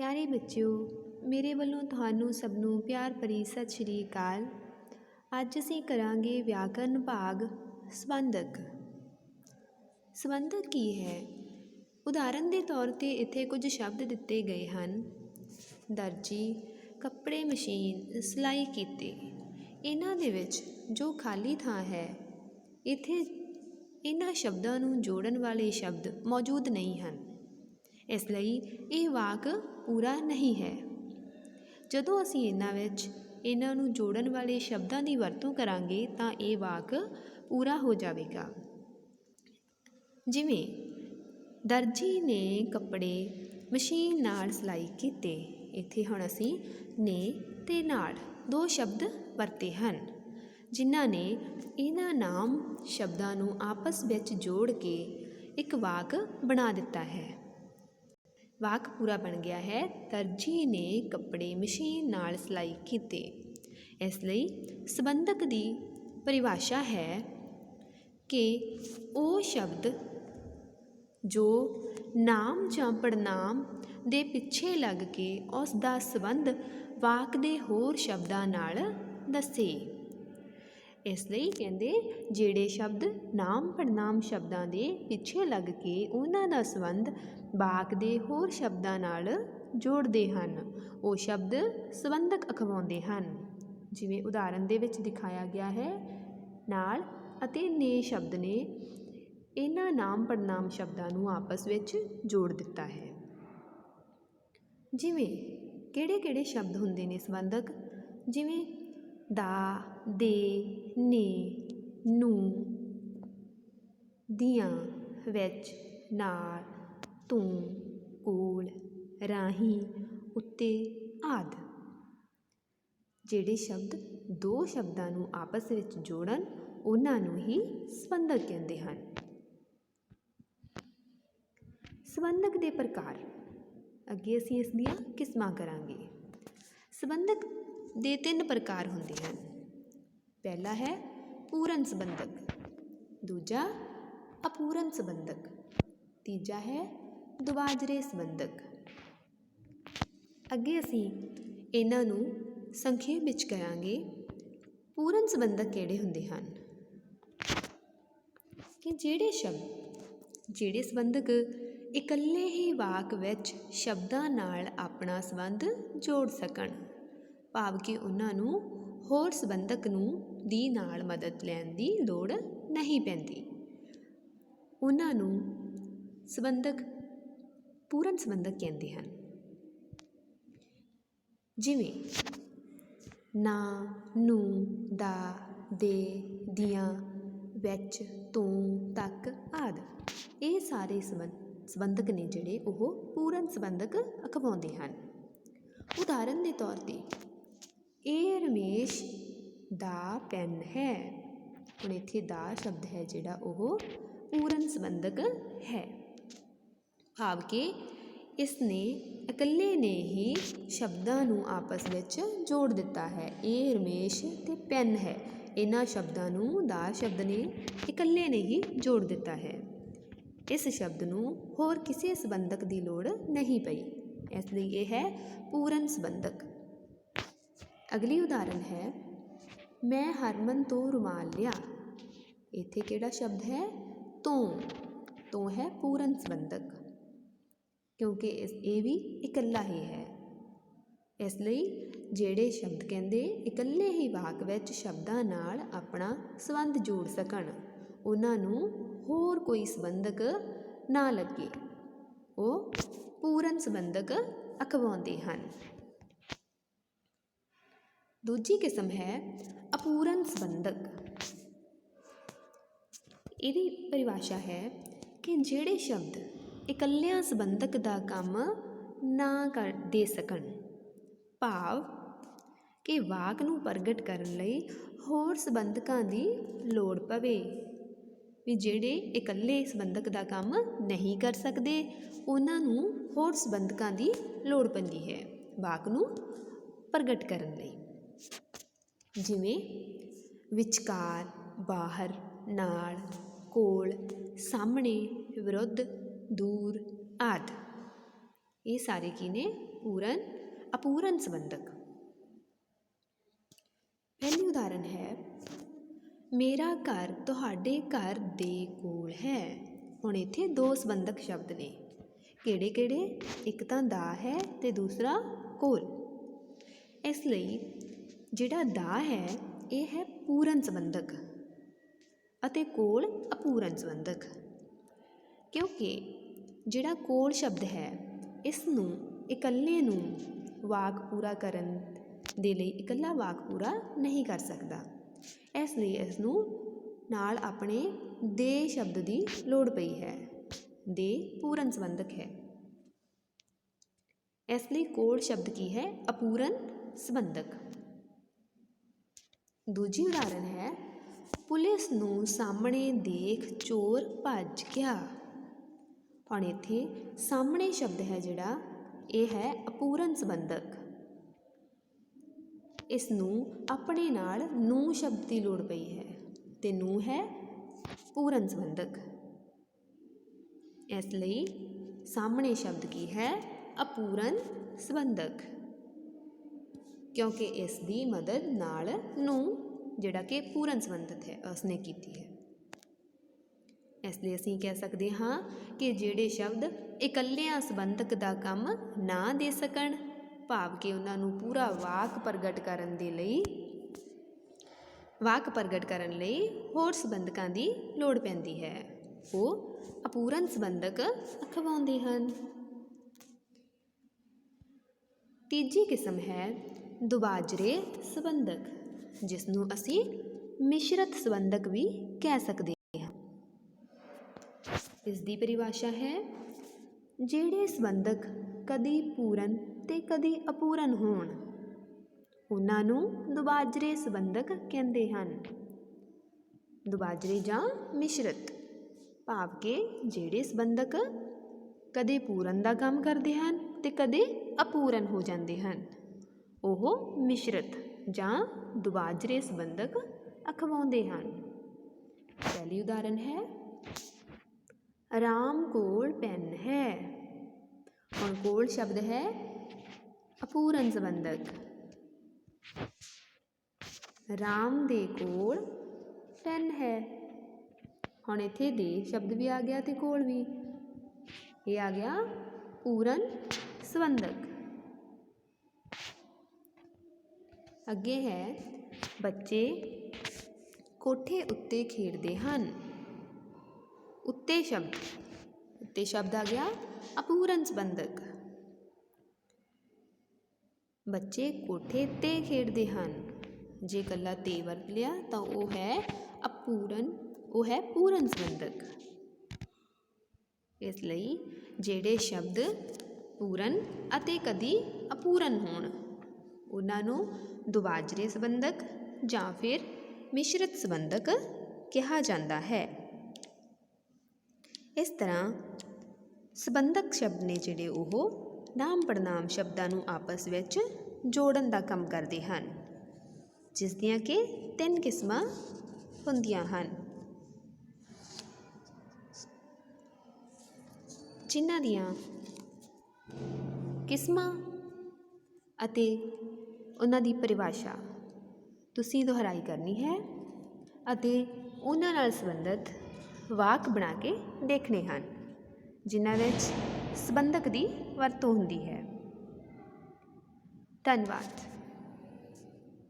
ਪਿਆਰੇ ਬੱਚਿਓ, ਮੇਰੇ ਵੱਲੋਂ ਤੁਹਾਨੂੰ ਸਭ ਨੂੰ ਪਿਆਰ ਭਰੀ ਸਤਿ ਸ਼੍ਰੀ ਅਕਾਲ। ਅੱਜ ਅਸੀਂ ਕਰਾਂਗੇ ਵਿਆਕਰਨ ਭਾਗ ਸੰਬੰਧਕ। ਸੰਬੰਧਕ ਕੀ ਹੈ? ਉਦਾਹਰਨ ਦੇ ਤੌਰ ਤੇ ਇੱਥੇ ਕੁਝ ਸ਼ਬਦ ਦਿੱਤੇ ਗਏ ਹਨ। ਦਰਜੀ, ਕੱਪੜੇ, ਮਸ਼ੀਨ, ਸਿਲਾਈ ਕੀਤੀ। ਇਹਨਾਂ ਦੇ ਵਿੱਚ ਜੋ ਖਾਲੀ ਥਾਂ ਹੈ, ਇੱਥੇ ਇਹਨਾਂ ਸ਼ਬਦਾਂ ਨੂੰ ਜੋੜਨ ਵਾਲੇ ਸ਼ਬਦ ਮੌਜੂਦ ਨਹੀਂ ਹਨ। ਇਸ ਲਈ ਇਹ ਵਾਕ ਪੂਰਾ ਨਹੀਂ ਹੈ। ਜਦੋਂ ਅਸੀਂ ਇਹਨਾਂ ਵਿੱਚ ਇਹਨਾਂ ਨੂੰ ਜੋੜਨ ਵਾਲੇ ਸ਼ਬਦਾਂ ਦੀ ਵਰਤੋਂ ਕਰਾਂਗੇ ਤਾਂ ਇਹ ਵਾਕ ਪੂਰਾ ਹੋ ਜਾਵੇਗਾ। ਜਿਵੇਂ, ਦਰਜੀ ਨੇ ਕੱਪੜੇ ਮਸ਼ੀਨ ਨਾਲ ਸਿਲਾਈ ਕੀਤੇ। ਇੱਥੇ ਹੁਣ ਅਸੀਂ ਨੇ ਤੇ ਨਾਲ ਦੋ ਸ਼ਬਦ ਵਰਤੇ ਹਨ, ਜਿਨ੍ਹਾਂ ਨੇ ਇਹਨਾਂ ਨਾਮ ਸ਼ਬਦਾਂ ਨੂੰ ਆਪਸ ਵਿੱਚ ਜੋੜ ਕੇ ਇੱਕ ਵਾਕ ਬਣਾ ਦਿੱਤਾ ਹੈ। ਵਾਕ ਪੂਰਾ ਬਣ ਗਿਆ ਹੈ ਦਰਜੀ ਨੇ ਕੱਪੜੇ ਮਸ਼ੀਨ ਨਾਲ ਸਿਲਾਈ ਕੀਤੇ। ਇਸ ਲਈ ਸੰਬੰਧਕ ਦੀ ਪਰਿਭਾਸ਼ਾ ਹੈ ਕਿ ਉਹ ਸ਼ਬਦ ਜੋ ਨਾਮ ਜਾਂ ਪੜਨਾਮ ਦੇ ਪਿੱਛੇ ਲੱਗ ਕੇ ਉਸ ਦਾ ਸੰਬੰਧ ਵਾਕ ਦੇ ਹੋਰ ਸ਼ਬਦਾਂ ਨਾਲ ਦੱਸੇ। ਇਸ ਲਈ ਕਹਿੰਦੇ, ਜਿਹੜੇ ਸ਼ਬਦ ਨਾਮ ਪੜਨਾਮ ਸ਼ਬਦਾਂ ਦੇ ਪਿੱਛੇ ਲੱਗ ਕੇ ਉਹਨਾਂ ਦਾ ਸੰਬੰਧ ਵਾਕ ਦੇ ਹੋਰ ਸ਼ਬਦਾਂ ਨਾਲ ਜੋੜਦੇ ਹਨ, ਉਹ ਸ਼ਬਦ ਸੰਬੰਧਕ ਅਖਵਾਉਂਦੇ ਹਨ। ਜਿਵੇਂ ਉਦਾਹਰਨ ਦੇ ਵਿੱਚ ਦਿਖਾਇਆ ਗਿਆ ਹੈ, ਨਾਲ ਅਤੇ ਨੇ ਸ਼ਬਦ ਨੇ ਇਹਨਾਂ ਨਾਮ ਪੜਨਾਮ ਸ਼ਬਦਾਂ ਨੂੰ ਆਪਸ ਵਿੱਚ ਜੋੜ ਦਿੱਤਾ ਹੈ। ਜਿਵੇਂ ਕਿਹੜੇ ਕਿਹੜੇ ਸ਼ਬਦ ਹੁੰਦੇ ਨੇ ਸੰਬੰਧਕ? ਜਿਵੇਂ ਦਾ ਦੇ ਨੇ ਨੂੰ ਦੀਆਂ ਵਿੱਚ ਨਾਲ ਤੂੰ ਕੋਲ ਰਾਹੀਂ ਉੱਤੇ ਆਦਿ। ਜਿਹੜੇ ਸ਼ਬਦ ਦੋ ਸ਼ਬਦਾਂ ਨੂੰ ਆਪਸ ਵਿੱਚ ਜੋੜਨ, ਉਹਨਾਂ ਨੂੰ ਹੀ ਸੰਬੰਧਕ ਕਹਿੰਦੇ ਹਨ। ਸੰਬੰਧਕ ਦੇ ਪ੍ਰਕਾਰ। ਅੱਗੇ ਅਸੀਂ ਇਸ ਦੀਆਂ ਕਿਸਮਾਂ ਕਰਾਂਗੇ। ਸੰਬੰਧਕ ਦੇ ਤਿੰਨ ਪ੍ਰਕਾਰ ਹੁੰਦੇ ਹਨ। ਪਹਿਲਾ ਹੈ ਪੂਰਨ ਸੰਬੰਧਕ, ਦੂਜਾ ਅਪੂਰਨ ਸੰਬੰਧਕ, ਤੀਜਾ ਹੈ ਦੁਬਾਜਰੇ ਸੰਬੰਧਕ। ਅੱਗੇ ਅਸੀਂ ਇਹਨਾਂ ਨੂੰ ਸੰਖੇਪ ਵਿੱਚ ਕਰਾਂਗੇ। ਪੂਰਨ ਸੰਬੰਧਕ ਕਿਹੜੇ ਹੁੰਦੇ ਹਨ? ਕਿ ਜਿਹੜੇ ਸ਼ਬਦ, ਜਿਹੜੇ ਸੰਬੰਧਕ ਇਕੱਲੇ ਹੀ ਵਾਕ ਵਿੱਚ ਸ਼ਬਦਾਂ ਨਾਲ ਆਪਣਾ ਸੰਬੰਧ ਜੋੜ ਸਕਣ। ਭਾਵ ਕਿ ਉਹਨਾਂ ਨੂੰ ਹੋਰ ਸੰਬੰਧਕ ਨੂੰ ਦੀ ਨਾਲ ਮਦਦ ਲੈਣ ਦੀ ਲੋੜ ਨਹੀਂ ਪੈਂਦੀ। ਉਹਨਾਂ ਨੂੰ ਸੰਬੰਧਕ, ਪੂਰਨ ਸੰਬੰਧਕ ਕਹਿੰਦੇ ਹਨ। ਜਿਵੇਂ, ਨਾ, ਨੂੰ, ਦਾ, ਦੇ, ਦੀਆਂ, ਵਿੱਚ, ਤੂੰ, ਤੱਕ, ਆਦਿ। ਇਹ ਸਾਰੇ ਸੰਬੰਧ ਸੰਬੰਧਕ ਨੇ ਜਿਹੜੇ ਉਹ ਪੂਰਨ ਸੰਬੰਧਕ ਅਖਵਾਉਂਦੇ ਹਨ। ਉਦਾਹਰਨ ਦੇ ਤੌਰ ਤੇ ਇਹ ਰਮੇਸ਼ ਦਾ ਪੈੱਨ ਹੈ। ਹੁਣ ਇੱਥੇ ਦਾ ਸ਼ਬਦ ਹੈ ਜਿਹੜਾ ਉਹ ਪੂਰਨ ਸੰਬੰਧਕ ਹੈ। ਭਾਵ ਕਿ ਇਸ ਨੇ ਇਕੱਲੇ ਨੇ ਹੀ ਸ਼ਬਦਾਂ ਨੂੰ ਆਪਸ ਵਿੱਚ ਜੋੜ ਦਿੱਤਾ ਹੈ। ਇਹ ਰਮੇਸ਼ ਤੇ ਪੈਨ ਹੈ। ਇਹਨਾਂ ਸ਼ਬਦਾਂ ਨੂੰ ਦਾ ਸ਼ਬਦ ਨੇ ਇਕੱਲੇ ਨੇ ਹੀ ਜੋੜ ਦਿੱਤਾ ਹੈ। ਇਸ ਸ਼ਬਦ ਨੂੰ ਹੋਰ ਕਿਸੇ ਸੰਬੰਧਕ ਦੀ ਲੋੜ ਨਹੀਂ ਪਈ। ਇਸ ਲਈ ਇਹ ਹੈ ਪੂਰਨ ਸੰਬੰਧਕ। ਅਗਲੀ ਉਦਾਹਰਨ ਹੈ, ਮੈਂ ਹਰਮਨ ਤੋਂ ਰੁਮਾਲ ਲਿਆ। ਇੱਥੇ ਕਿਹੜਾ ਸ਼ਬਦ ਹੈ? ਤੋਂ ਤੋਂ ਹੈ ਪੂਰਨ ਸੰਬੰਧਕ। ਕਿਉਂਕਿ ਇਸ, ਇਹ ਵੀ ਇਕੱਲਾ ਹੀ ਹੈ। ਇਸ ਲਈ ਜਿਹੜੇ ਸ਼ਬਦ ਕਹਿੰਦੇ, ਇਕੱਲੇ ਹੀ ਵਾਕ ਵਿੱਚ ਸ਼ਬਦਾਂ ਨਾਲ ਆਪਣਾ ਸੰਬੰਧ ਜੋੜ ਸਕਣ, ਉਹਨਾਂ ਨੂੰ ਹੋਰ ਕੋਈ ਸੰਬੰਧਕ ਨਾ ਲੱਗੇ। ਉਹ ਪੂਰਨ ਸੰਬੰਧਕ ਅਖਵਾਉਂਦੇ ਹਨ। ਦੂਜੀ ਕਿਸਮ ਹੈ ਅਪੂਰਨ ਸੰਬੰਧਕ। ਇਹਦੀ ਪਰਿਭਾਸ਼ਾ ਹੈ ਕਿ ਜਿਹੜੇ ਸ਼ਬਦ ਇਕੱਲਿਆਂ ਸੰਬੰਧਕ ਦਾ ਕੰਮ ਨਾ ਕਰ ਦੇ ਸਕਣ, ਭਾਵ ਕਿ ਵਾਕ ਨੂੰ ਪ੍ਰਗਟ ਕਰਨ ਲਈ ਹੋਰ ਸੰਬੰਧਕਾਂ ਦੀ ਲੋੜ ਪਵੇ। ਵੀ ਜਿਹੜੇ ਇਕੱਲੇ ਸੰਬੰਧਕ ਦਾ ਕੰਮ ਨਹੀਂ ਕਰ ਸਕਦੇ, ਉਹਨਾਂ ਨੂੰ ਹੋਰ ਸੰਬੰਧਕਾਂ ਦੀ ਲੋੜ ਪੈਂਦੀ ਹੈ ਵਾਕ ਨੂੰ ਪ੍ਰਗਟ ਕਰਨ ਲਈ। ਜਿਵੇਂ ਵਿਚਕਾਰ, ਬਾਹਰ, ਨਾਲ, ਕੋਲ, ਸਾਹਮਣੇ, ਵਿਰੁੱਧ, ਦੂਰ, ਆਦਿ। ਇਹ ਸਾਰੇ ਕੀ ਨੇ? ਪੂਰਨ, ਅਪੂਰਨ ਸੰਬੰਧਕ। ਪਹਿਲੀ ਉਦਾਹਰਨ ਹੈ, ਮੇਰਾ ਘਰ ਤੁਹਾਡੇ ਘਰ ਦੇ ਕੋਲ ਹੈ। ਹੁਣ ਇੱਥੇ ਦੋ ਸੰਬੰਧਕ ਸ਼ਬਦ ਨੇ। ਕਿਹੜੇ ਕਿਹੜੇ ਇੱਕ ਤਾਂ ਦਾ ਹੈ ਤੇ ਦੂਸਰਾ ਕੋਲ। ਇਸ ਲਈ ਜਿਹੜਾ ਦਾ ਹੈ, ਇਹ ਹੈ ਪੂਰਨ ਸੰਬੰਧਕ ਅਤੇ ਕੋਲ ਅਪੂਰਨ ਸੰਬੰਧਕ। ਕਿਉਂਕਿ ਜਿਹੜਾ ਕੋਲ ਸ਼ਬਦ ਹੈ, ਇਸ ਨੂੰ ਇਕੱਲੇ ਨੂੰ ਵਾਕ ਪੂਰਾ ਕਰਨ ਦੇ ਲਈ ਇਕੱਲਾ ਵਾਕ ਪੂਰਾ ਨਹੀਂ ਕਰ ਸਕਦਾ। ਇਸ ਲਈ ਇਸ ਨੂੰ ਨਾਲ ਆਪਣੇ ਦੇ ਸ਼ਬਦ ਦੀ ਲੋੜ ਪਈ ਹੈ। ਦੇ ਪੂਰਨ ਸੰਬੰਧਕ ਹੈ। ਇਸ ਲਈ ਕੋਲ ਸ਼ਬਦ ਕੀ ਹੈ? ਅਪੂਰਨ ਸੰਬੰਧਕ। ਦੂਜੀ ਉਦਾਹਰਨ ਹੈ, ਪੁਲਿਸ ਨੂੰ ਸਾਹਮਣੇ ਦੇਖ ਚੋਰ ਭੱਜ ਗਿਆ। ਹੁਣ ਇੱਥੇ ਸਾਹਮਣੇ ਸ਼ਬਦ ਹੈ ਜਿਹੜਾ, ਇਹ ਹੈ ਅਪੂਰਨ ਸੰਬੰਧਕ। ਇਸ ਨੂੰ ਆਪਣੇ ਨਾਲ ਨੂੰ ਸ਼ਬਦ ਦੀ ਲੋੜ ਪਈ ਹੈ ਤੇ ਨੂੰ ਹੈ ਪੂਰਨ ਸੰਬੰਧਕ। ਇਸ ਲਈ ਸਾਹਮਣੇ ਸ਼ਬਦ ਕੀ ਹੈ? ਅਪੂਰਨ ਸੰਬੰਧਕ। ਕਿਉਂਕਿ ਇਸ ਦੀ ਮਦਦ ਨਾਲ ਨੂੰ ਜਿਹੜਾ ਕਿ ਪੂਰਨ ਸੰਬੰਧਿਤ ਹੈ ਉਸਨੇ ਕੀਤੀ ਹੈ। ਇਸ ਲਈ ਅਸੀਂ ਕਹਿ ਸਕਦੇ ਹਾਂ ਕਿ ਜਿਹੜੇ ਸ਼ਬਦ ਇਕੱਲਿਆਂ ਸੰਬੰਧਕ ਦਾ ਕੰਮ ਨਾ ਦੇ ਸਕਣ, ਭਾਵ ਕਿ ਉਹਨਾਂ ਨੂੰ ਪੂਰਾ ਵਾਕ ਪ੍ਰਗਟ ਕਰਨ ਦੇ ਲਈ, ਵਾਕ ਪ੍ਰਗਟ ਕਰਨ ਲਈ ਹੋਰ ਸੰਬੰਧਕਾਂ ਦੀ ਲੋੜ ਪੈਂਦੀ ਹੈ। ਉਹ ਅਪੂਰਨ ਸੰਬੰਧਕ ਅਖਵਾਉਂਦੇ ਹਨ। ਤੀਜੀ ਕਿਸਮ ਹੈ ਦੁਬਾਜਰੇ ਸੰਬੰਧਕ, ਜਿਸ ਨੂੰ ਅਸੀਂ ਮਿਸ਼ਰਤ ਸੰਬੰਧਕ ਵੀ ਕਹਿ ਸਕਦੇ ਹਾਂ। ਇਸ ਦੀ ਪਰਿਭਾਸ਼ਾ ਹੈ, ਜਿਹੜੇ ਸੰਬੰਧਕ ਕਦੀ ਪੂਰਨ ਤੇ ਕਦੀ ਅਪੂਰਨ ਹੋਣ, ਉਹਨਾਂ ਨੂੰ ਦੁਬਾਜਰੇ ਸੰਬੰਧਕ ਕਹਿੰਦੇ ਹਨ। ਦੁਬਾਜਰੇ ਜਾਂ ਮਿਸ਼ਰਤ, ਭਾਵ ਕਿ ਜਿਹੜੇ ਸੰਬੰਧਕ ਕਦੇ ਪੂਰਨ ਦਾ ਕੰਮ ਕਰਦੇ ਹਨ ਤੇ ਕਦੇ ਅਪੂਰਨ ਹੋ ਜਾਂਦੇ ਹਨ। ਉਹ ਮਿਸ਼ਰਤ ਜਾਂ ਦੁਬਾਜਰੇ ਸੰਬੰਧਕ ਅਖਵਾਉਂਦੇ ਹਨ। ਪਹਿਲੀ ਉਦਾਹਰਨ ਹੈ ਆਰਾਮ ਕੋਲ ਪੈਨ ਹੈ। ਹੁਣ ਕੋਲ ਸ਼ਬਦ ਹੈ ਅਪੂਰਨ ਸੰਬੰਧਕ। ਰਾਮ ਦੇ ਕੋਲ ਪੈਨ ਹੈ। ਹੁਣ ਇੱਥੇ ਦੇ ਸ਼ਬਦ ਵੀ ਆ ਗਿਆ ਤੇ ਕੋਲ ਵੀ। ਇਹ ਆ ਗਿਆ ਪੂਰਨ ਸੰਬੰਧਕ। ਅੱਗੇ ਹੈ। ਬੱਚੇ ਕੋਠੇ ਉੱਤੇ ਖੇਡਦੇ ਹਨ। ਉੱਤੇ ਸ਼ਬਦ ਉੱਤੇ ਸ਼ਬਦ ਆ ਗਿਆ, ਅਪੂਰਨ ਸੰਬੰਧਕ। ਬੱਚੇ ਕੋਠੇ ਤੇ ਖੇਡਦੇ ਹਨ। ਜੇ ਇਕੱਲਾ ਤੇ ਵਰਤ ਲਿਆ ਤਾਂ ਉਹ ਹੈ ਅਪੂਰਨ, ਉਹ ਹੈ ਪੂਰਨ ਸੰਬੰਧਕ। ਇਸ ਲਈ ਜਿਹੜੇ ਸ਼ਬਦ ਪੂਰਨ ਅਤੇ ਕਦੀ ਅਪੂਰਨ ਹੋਣ ਉਹਨਾਂ ਨੂੰ ਦੁਬਾਜਰੇ ਸੰਬੰਧਕ ਜਾਂ ਫਿਰ ਮਿਸ਼ਰਤ ਸੰਬੰਧਕ ਕਿਹਾ ਜਾਂਦਾ ਹੈ। ਇਸ ਤਰ੍ਹਾਂ ਸੰਬੰਧਕ ਸ਼ਬਦ ਨੇ ਜਿਹੜੇ ਉਹ ਨਾਮ ਪੜਨਾਮ ਸ਼ਬਦਾਂ ਨੂੰ ਆਪਸ ਵਿੱਚ ਜੋੜਨ ਦਾ ਕੰਮ ਕਰਦੇ ਹਨ, ਜਿਸ ਦੀਆਂ ਕਿ ਤਿੰਨ ਕਿਸਮਾਂ ਹੁੰਦੀਆਂ ਹਨ। ਜਿਨ੍ਹਾਂ ਦੀਆਂ ਕਿਸਮਾਂ ਅਤੇ ਉਹਨਾਂ ਦੀ ਪਰਿਭਾਸ਼ਾ ਤੁਸੀਂ ਦੁਹਰਾਈ ਕਰਨੀ ਹੈ ਅਤੇ ਉਹਨਾਂ ਨਾਲ ਸੰਬੰਧਿਤ ਵਾਕ ਬਣਾ ਕੇ ਦੇਖਣੇ ਹਨ, ਜਿਨ੍ਹਾਂ ਵਿੱਚ ਸੰਬੰਧਕ ਦੀ ਵਰਤੋਂ ਹੁੰਦੀ ਹੈ। ਧੰਨਵਾਦ।